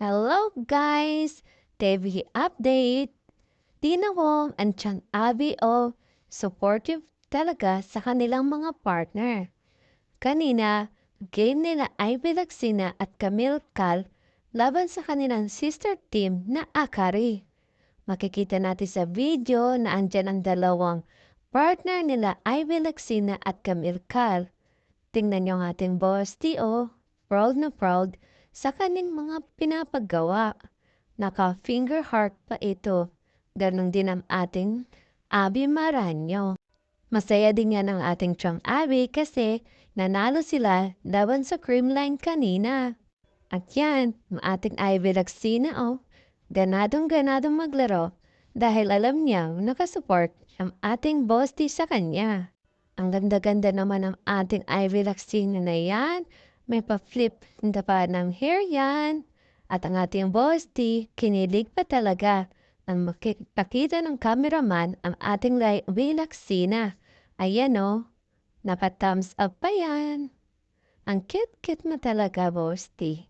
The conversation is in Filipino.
Hello guys! TV update! Tina Wong and Chan Abby O supportive talaga sa kanilang mga partner. Kanina, game nila Ivy Laxina at Camille Cal laban sa kanilang sister team na Akari. Makikita natin sa video na andyan ang dalawang partner nila Ivy Laxina at Camille Cal. Tingnan niyo ang ating boss Tio, proud na proud sa kaning mga pinapagawa. Naka-finger heart pa ito. Ganon din ang ating Abby Maranyo. Masaya din yan ang ating Chong Abby kasi nanalo sila laban sa Creamline kanina. At yan, ating Ivy Laxina oh, ganadong ganadong maglaro dahil alam niya nakasupport ang ating boss sa kanya. Ang ganda-ganda naman ng ating Ivy Laxina na yan. May pa-flip na pa ng hair yan. At ang ating boss di, kinilig pa talaga ang makikita ng cameraman ang ating Ivy Laxina. Ayan o, oh, napa-thumbs up pa yan. Ang cute-cute mo talaga, boss di.